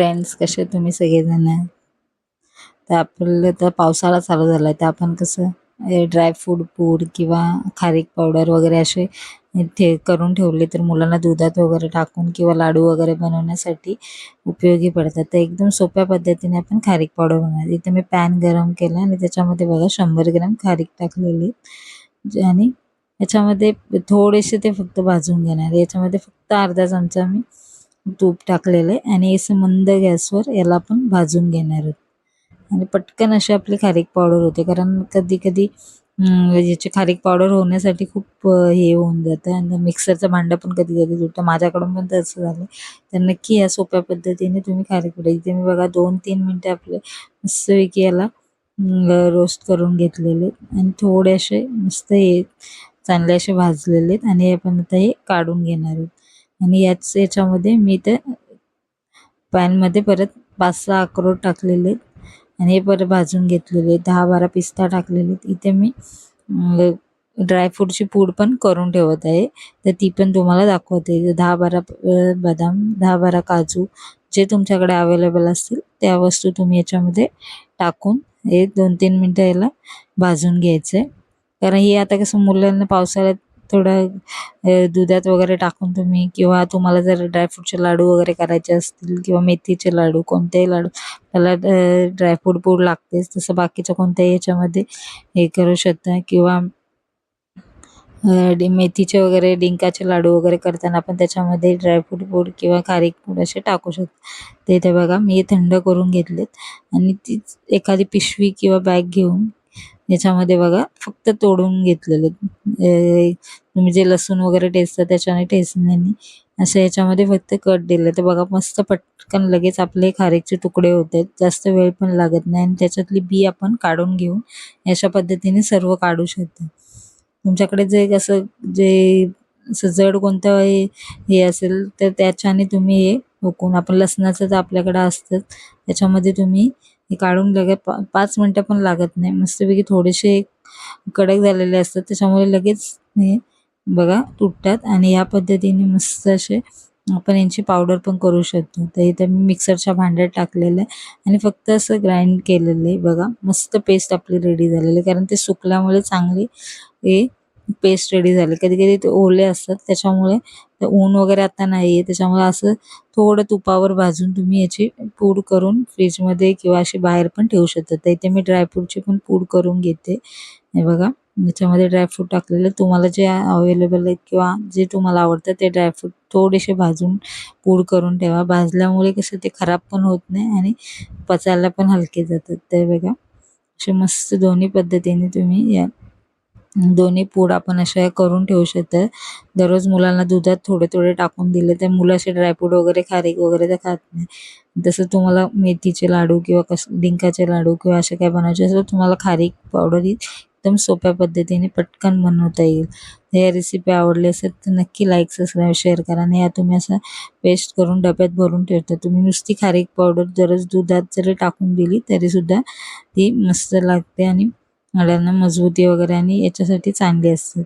Friends कसे तुम्ही सगळेजण? तर आपलं तर पावसाळा चालू झाला आहे तर आपण कसं ड्रायफ्रूट पूड किंवा खारीक पावडर वगैरे असे ते करून ठेवले तर मुलांना दुधात वगैरे टाकून किंवा लाडू वगैरे बनवण्यासाठी उपयोगी पडतात. तर एकदम सोप्या पद्धतीने आपण खारीक पावडर बनवायची इथे मी पॅन गरम केला आणि त्याच्यामध्ये बघा शंभर ग्रॅम खारीक टाकलेली. आणि याच्यामध्ये थोडेसे ते फक्त भाजून घेणार. याच्यामध्ये फक्त अर्धा चमचा मी तूप टाकलेलं आहे आणि असं मंद गॅसवर याला आपण भाजून घेणार आहोत. आणि पटकन अशी आपली खारीक पावडर होते कारण कधी कधी याची खारीक पावडर होण्यासाठी खूप हे होऊन जातं आणि मिक्सरचं भांडं पण कधी कधी तुटतं. माझ्याकडून पण तसं झालं. तर नक्की या सोप्या पद्धतीने तुम्ही खारीक पावडर इथे मी बघा दोन तीन मिनटं आपले मस्तपैकी याला रोस्ट करून घेतलेले आहेत. आणि थोडेसे मस्त हे चांगले असे भाजलेले आहेत. आणि आपण आता हे काढून घेणार आहोत. आणि याच याच्यामध्ये मी ते पॅनमध्ये परत पाच सहा अक्रोड टाकलेले आहेत. आणि हे परत भाजून घेतलेले आहेत. दहा बारा पिस्ता टाकलेले आहेत. इथे मी ड्रायफ्रूटची पूड पण करून ठेवत आहे. तर ती पण तुम्हाला दाखवते. दहा बारा बदाम दहा बारा काजू जे तुमच्याकडे अवेलेबल असतील त्या वस्तू तुम्ही याच्यामध्ये टाकून हे दोन तीन मिनटं याला भाजून घ्यायचं आहे कारण हे आता कसं मुलांना पावसाळ्यात थोडं दुधात वगैरे टाकून तुम्ही किंवा तुम्हाला जर ड्रायफ्रूटचे लाडू वगैरे करायचे असतील किंवा मेथीचे लाडू कोणतेही लाडू त्याला ड्रायफ्रूट पूड लागतेच. तसं बाकीच्या कोणत्याही याच्यामध्ये हे करू शकता किंवा डि मेथीचे वगैरे डिंकाचे लाडू वगैरे करताना आपण त्याच्यामध्ये ड्रायफ्रूट पूड किंवा खारीक पूड असे टाकू शकतो. ते इथे बघा मी थंड करून घेतलेत. आणि तीच एखादी पिशवी किंवा बॅग घेऊन याच्यामध्ये बघा फक्त तोडून घेतलेले. तुम्ही जे लसूण वगैरे टेचता त्याच्याने टेचण्याने असं याच्यामध्ये फक्त कट दिलं. तर बघा मस्त पटकन लगेच आपले खारीकचे तुकडे होत आहेत. जास्त वेळ पण लागत नाही आणि त्याच्यातली बी आपण काढून घेऊन अशा पद्धतीने सर्व काढू शकतो. तुमच्याकडे जे कसं जे असं जड कोणतं हे हे असेल तर त्याच्याने तुम्ही हे उकून आपण लसणाचं तर आपल्याकडं असतंच. त्याच्यामध्ये तुम्ही हे काढून लगे पा पाच मिनटं पण लागत नाही. मस्तपैकी थोडेसे कडक झालेले असतात त्याच्यामुळे लगेच हे बघा तुटतात आणि या पद्धतीने मस्त असे आपण यांची पावडर पण करू शकतो. तर इथं मी मिक्सरच्या भांड्यात टाकलेलं आहे आणि फक्त असं ग्राइंड केलेलं आहे बघा. मस्त पेस्ट आपली रेडी झालेली आहे. कारण ते सुकल्यामुळे चांगली हे पेस्ट रेडी झाली. कधी कधी ते ओले असतात त्याच्यामुळे ऊन वगैरे आता नाही आहे त्याच्यामुळे असं थोडं तुपावर भाजून तुम्ही याची पूड करून फ्रीजमध्ये किंवा अशी बाहेर पण ठेवू शकता. तर इथे मी ड्रायफ्रूटची पण पूड करून घेते. हे बघा याच्यामध्ये ड्रायफ्रूट टाकलेले. तुम्हाला जे अवेलेबल आहेत किंवा जे तुम्हाला आवडतं ते ड्रायफ्रूट थोडेसे भाजून पूड करून ठेवा. भाजल्यामुळे कसं ते खराब पण होत नाही आणि पचायला पण हलके जातात. ते बघा असे मस्त दोन्ही पद्धतीने तुम्ही या दोन्ही पूड आपण अशा करून ठेवू शकतो दररोज मुलांना दुधात थोडे थोडे टाकून दिले तर मुलं असे ड्रायफ्रूट वगैरे खारीक वगैरे तर खात नाही. तसं तुम्हाला मेथीचे लाडू किंवा कस डिंकाचे लाडू किंवा असे काय बनवायचे असेल तर तुम्हाला खारीक पावडर ही एकदम सोप्या पद्धतीने पटकन बनवता येईल. ह्या रेसिपी आवडली असेल तर नक्की लाईक सबस्क्राईब शेअर करा. आणि या तुम्ही असं पेस्ट करून डब्यात भरून ठेवता. तुम्ही नुसती खारीक पावडर दररोज दुधात जरी टाकून दिली तरीसुद्धा ती मस्त लागते आणि हाडांना मजबूती वगैरे आणि याच्यासाठी चांगली असते